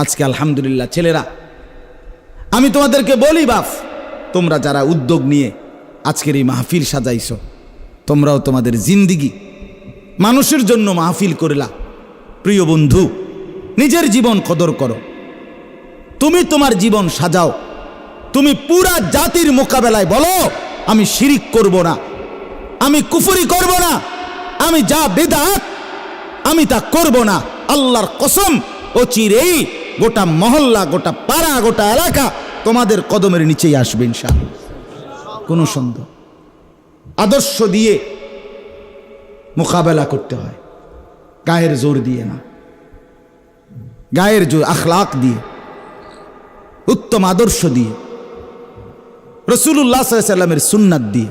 আজকে আলহামদুলিল্লাহ, ছেলেরা, আমি তোমাদেরকে বলি বাপ, তোমরা যারা উদ্যোগ নিয়ে আজকের এই মাহফিল সাজাইছো, তোমরাও তোমাদের জিন্দিগি, মানুষের জন্য মাহফিল করলা। প্রিয় বন্ধু, নিজের জীবন কদর করো। তুমি তোমার জীবন সাজাও। তুমি পুরা জাতির মোকাবেলায় বলো, আমি শিরিক করব না। আমি কুফরি করব না। আমি যা বেদাত, আমি তা করব না। আল্লাহর কসম ও চিরেই গোটা মহল্লা, গোটা পাড়া, গোটা এলাকা তোমাদের কদমের নিচেই আসবে ইনশাআল্লাহ। কোনো সন্দেহ। আদর্শ দিয়ে মোকাবেলা করতে হয়। গায়ের জোর দিয়ে না। গায়ের জোর, আখলাক দিয়ে। উত্তম আদর্শ দিয়ে। রসুল্লাহ সাল্লামের সুন্নাত দিয়ে।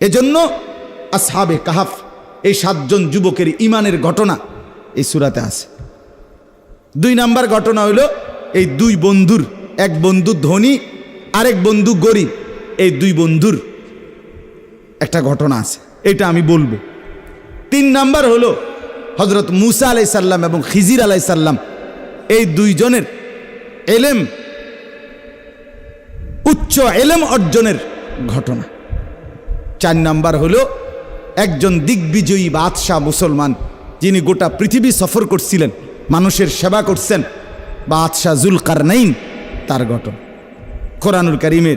এজন্য আসহাবে কাহাফ, এই সাতজন যুবকের ইমানের ঘটনা এই সুরাতে আছে। দুই নাম্বার ঘটনা হইল এই দুই বন্ধুর, এক বন্ধু ধনী, আরেক বন্ধু গরিব, এই দুই বন্ধুর একটা ঘটনা আছে, এটা আমি বলব। তিন নাম্বার হলো হজরত মুসা আলাই সাল্লাম এবং খিজির আলাই সাল্লাম এই দুইজনের এলেম, উচ্চ এলেম অর্জনের ঘটনা। চার নাম্বার হলো একজন দিগ্বিজয়ী বাদশাহ মুসলমান, যিনি গোটা পৃথিবী সফর করছিলেন। মানুষের সেবা করছেন বা বাদশাহ জুলকার নাইন তার ঘটনা কোরআনুল করিমের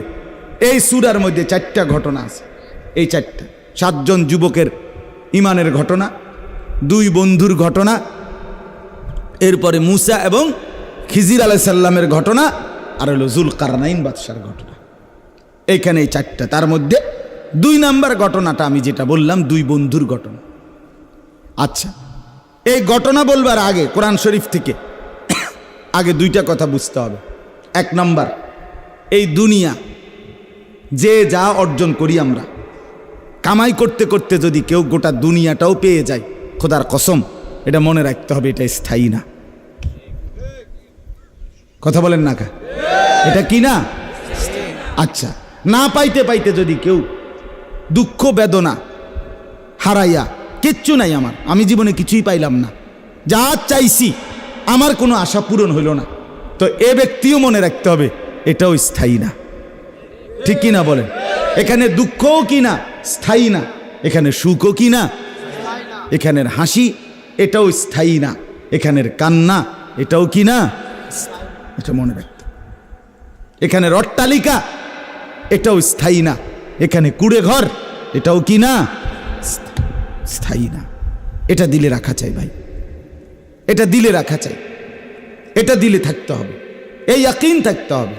এই সুরার মধ্যে চারটা ঘটনা আছে। এই চারটা। সাতজন যুবকের ইমানের ঘটনা, দুই বন্ধুর ঘটনা, এরপরে মুসা এবং খিজির আলাইসাল্লামের ঘটনা, আর হলো জুল কারনাইন বাদশার ঘটনা। এইখানে এই চারটা। তার মধ্যে দুই নাম্বার ঘটনাটা আমি যেটা বললাম, দুই বন্ধুর ঘটনা। আচ্ছা এই ঘটনা বলবার আগে কোরআন শরীফ থেকে আগে দুইটা কথা বুঝতে হবে। এক নাম্বার, এই দুনিয়া যে যা অর্জন করি আমরা, কামাই করতে করতে যদি কেউ গোটা দুনিয়াটাও পেয়ে যায়, খোদার কসম, এটা মনে রাখতে হবে এটা স্থায়ী না। কথা বলেন না কা? এটা কি না? আচ্ছা না পাইতে পাইতে যদি কেউ দুঃখ বেদনা হারাইয়া কিচ্ছু নাই আমার। আমি জীবনে কিছুই পাইলাম না। যা চাইছি, আমার কোনো আশা পূরণ হইল না। তো এ ব্যক্তিও মনে রাখতে হবে, এটাও স্থায়ী না। ঠিক কি না বলেন? এখানে দুঃখও কি না? স্থায়ী না। এখানে সুখও কি না? এখানের হাসি, এটাও স্থায়ী না। এখানের কান্না, এটাও কি না? এটা মনে রাখতে এখানে অট্টালিকা, এটাও স্থায়ী না। এখানে কুড়ে ঘর এটাও কি না? স্থায়ী না। এটা দিলে রাখা চাই ভাই। এটা দিলে রাখা চাই। এটা দিলে থাকতে হবে। এই ইয়াকিন থাকতে হবে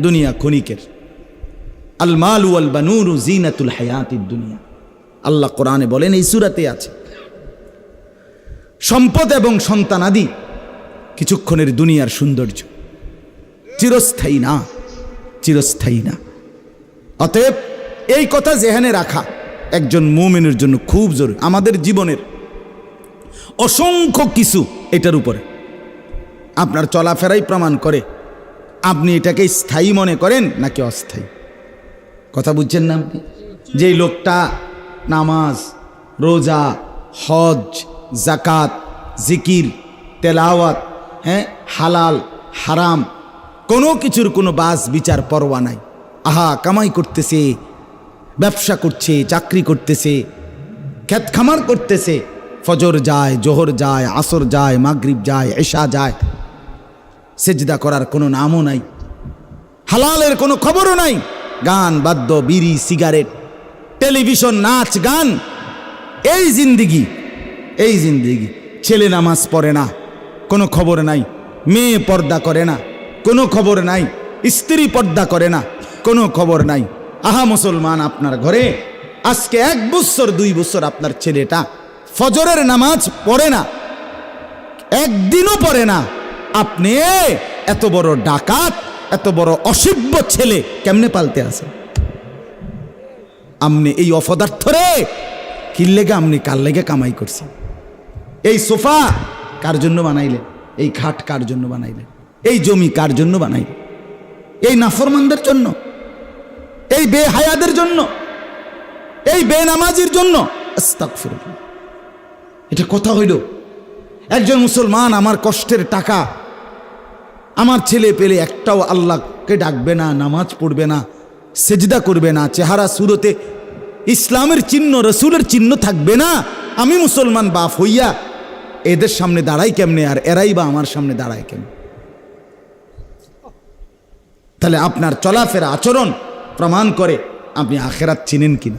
দুনিয়া ক্ষণিকের। আল মালু আল বানুরু জিনাতুল হায়াতির দুনিয়া। আল্লাহ কোরআনে বলেন, এই সুরাতে আছে। সম্পদ এবং সন্তানাদি কিছুক্ষণের দুনিয়ার সৌন্দর্য। চিরস্থায়ী না চিরস্থায়ী না। অতএব এই কথা জেহানে রাখা একজন মুমিনের জন্য খুব জরুরি। আমাদের জীবনের অসংখ্য কিছু এটার উপরে। আপনার চলাফেরাই প্রমাণ করে আপনি এটাকে স্থায়ী মনে করেন নাকি অস্থায়ী? কথা বুঝছেন না আপনি? যেই লোকটা নামাজ, রোজা, হজ জাকাত জিকির, তেলাওয়াত হ্যাঁ হালাল, হারাম, কোনো কিছুর কোনো বাস, বিচার, পরোয়া নাই। আহা, কামাই করতেছে ব্যবসা করছে, চাকরি করতেছে ক্ষেত খামার করতেছে। ফজর যায়, জোহর যায়, আসর যায়, মাগরিব যায়, এশা যায়। সেজদা করার কোনো নামও নাই। হালালের কোনো খবরও নাই। গান, বাদ্য, বিড়ি, সিগারেট, টেলিভিশন, নাচ, গান। এই জিন্দিগি এই জিন্দিগি। ছেলে নামাজ পড়ে না, কোনো খবর নাই। মেয়ে পর্দা করে না, কোনো খবর নাই। স্ত্রী পর্দা করে না, কোনো খবর নাই। আহা মুসলমান, আপনার ঘরে আজকে এক বছর, দুই বছর আপনার ছেলেটা ফজরের নামাজ পড়ে না, একদিনও পড়ে না। আপনি এত বড় ডাকাত, এত বড় অসভ্য ছেলে কেমনে পালতে আছে? আপনি এই অপদার্থ রে, কির লেগে আপনি কার লেগে কামাই করছেন এই সোফা কার জন্য বানাইলেন এই খাট কার জন্য বানাইলেন এই জমি কার জন্য বানাইলে? এই নাফরমানদের জন্য? এই বেহায়াদের জন্য, এই বেনামাজির জন্য এটা কথা হইল, একজন মুসলমান আমার কষ্টের টাকা, আমার ছেলে পেলে একটাও আল্লাহকে ডাকবে না, নামাজ পড়বে না, সেজদা করবে না, চেহারা সুরতে ইসলামের চিহ্ন, রসুলের চিহ্ন থাকবে না। আমি মুসলমান বাপ হইয়া এদের সামনে দাঁড়াই কেমনে, আর এরাই বা আমার সামনে দাঁড়ায় কেমনে? তাহলে আপনার চলাফেরা আচরণ প্রমাণ করে আপনি আখেরাত চিনেন কিনা।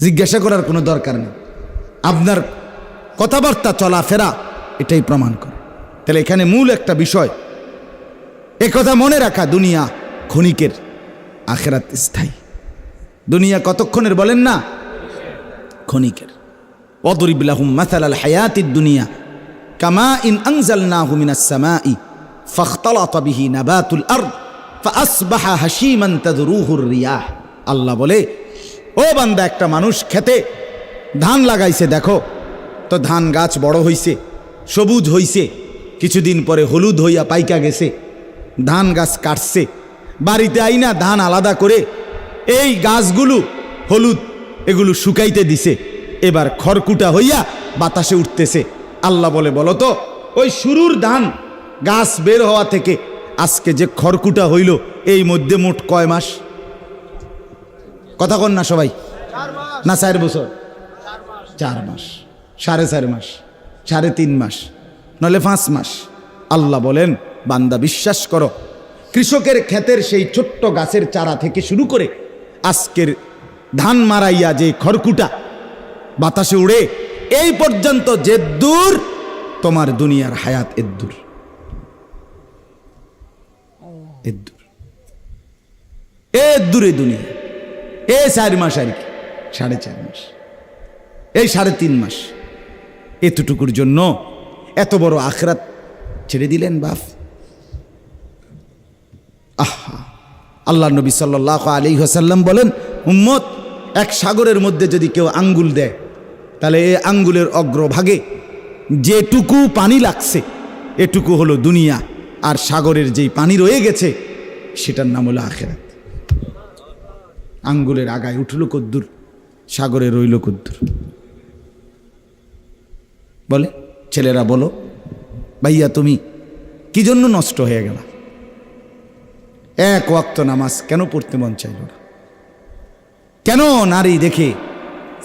জিজ্ঞাসা করার কোনো দরকার নেই। আপনার কথাবার্তা চলাফেরা এটাই প্রমাণ করে। তাহলে এখানে মূল একটা বিষয় কথা মনে রাখা দুনিয়া ক্ষণিকের আখেরাত স্থায়ী। দুনিয়া কতক্ষণের বলেন না? ক্ষণিকের। অদরিবুল্লাহুম মাথাল আল দুনিয়া কামা ইন আংজাল না হুমিনা হুমিনাসমা ই ফখতলা তবিহি নাবাতুল আর্দ। আসবাহা হাসিমান্তাদ রুহুর রিয়া আল্লাহ বলে, ও বান্দা, একটা মানুষ খেতে ধান লাগাইছে, দেখো। তো ধান গাছ বড় হইছে, সবুজ হইছে, কিছুদিন পরে হলুদ হইয়া পাইকা গেছে, ধান গাছ কাটছে। বাড়িতে আইনা ধান আলাদা করে এই গাছগুলো হলুদ, এগুলো শুকাইতে দিছে। এবার খড়কুটা হইয়া বাতাসে উঠতেছে। আল্লাহ বলে বলতো ওই শুরুর ধান গাছ বের হওয়া থেকে আজকে যে খড়কুটা হইল, এই মধ্যে মোট কয় মাস? কথা কন না সবাই। না, চার বছর। চার মাস। সাড়ে চার মাস। সাড়ে তিন মাস। নলে পাঁচ মাস। আল্লাহ বলেন, বান্দা বিশ্বাস করো, কৃষকের ক্ষেতের সেই ছোট্ট গাছের চারা থেকে শুরু করে আজকের ধান মারাইয়া যে খড়কুটা বাতাসে উড়ে, এই পর্যন্ত যে দূর, তোমার দুনিয়ার হায়াত এদ্দুর এদ্দুর এ দূরে। দুনিয়া। এ চার মাস আর কি? সাড়ে চার মাস। এই সাড়ে তিন মাস। এতটুকুর জন্য এত বড় আখরাত ছেড়ে দিলেন বাপ। আহা। আল্লাহ নবী সাল্লাহ আলী হাসাল্লাম বলেন, উম্মত, এক সাগরের মধ্যে যদি কেউ আঙ্গুল দেয়, তাহলে এ আঙ্গুলের অগ্রভাগে যেটুকু পানি লাগছে, এটুকু হলো দুনিয়া। আর সাগরের যেই পানি রয়ে গেছে, সেটার নাম হলো আখেরাত। আঙ্গুলের আগায় উঠল কদ্দুর, সাগরে রইল কদ্দুর। বলে, ছেলেরা, বলো, ভাইয়া, তুমি কি জন্য নষ্ট হয়ে গেল? এক ওয়াক্ত নামাজ কেন পড়তে মন চাইল না? কেন নারী দেখে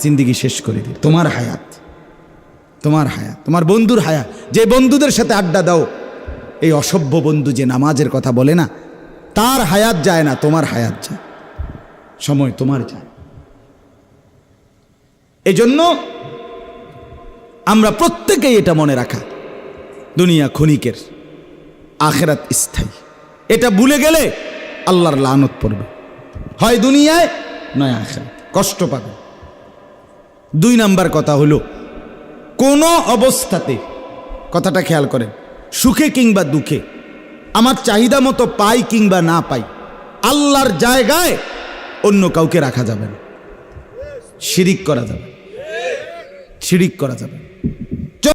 জিন্দিগি শেষ করে দিল? তোমার হায়াত তোমার হায়াত, তোমার বন্ধুর হায়াত, যে বন্ধুদের সাথে আড্ডা দাও এই অসভ্য বন্ধু যে নামাজের কথা বলে না, তার হায়াত যায় না, তোমার হায়াত যায়। সময় তোমার যায়। এজন্য আমরা প্রত্যেকেই এটা মনে রাখা, দুনিয়া ক্ষণিকের, আখেরাত স্থায়ী। এটা ভুলে গেলে আল্লাহর লানত পড়বে। হয় দুনিয়ায়, নয় আখেরাত। কষ্ট পাবে। দুই নাম্বার কথা হলো, কোনো অবস্থাতে, কথাটা খেয়াল করেন সুখে কিংবা দুঃখে। আমার চাহিদা মতো পাই কিংবা না পাই, আল্লাহর জায়গায় অন্য কাউকে রাখা যাবে না। সিরিক করা যাবে সিরিক করা যাবে।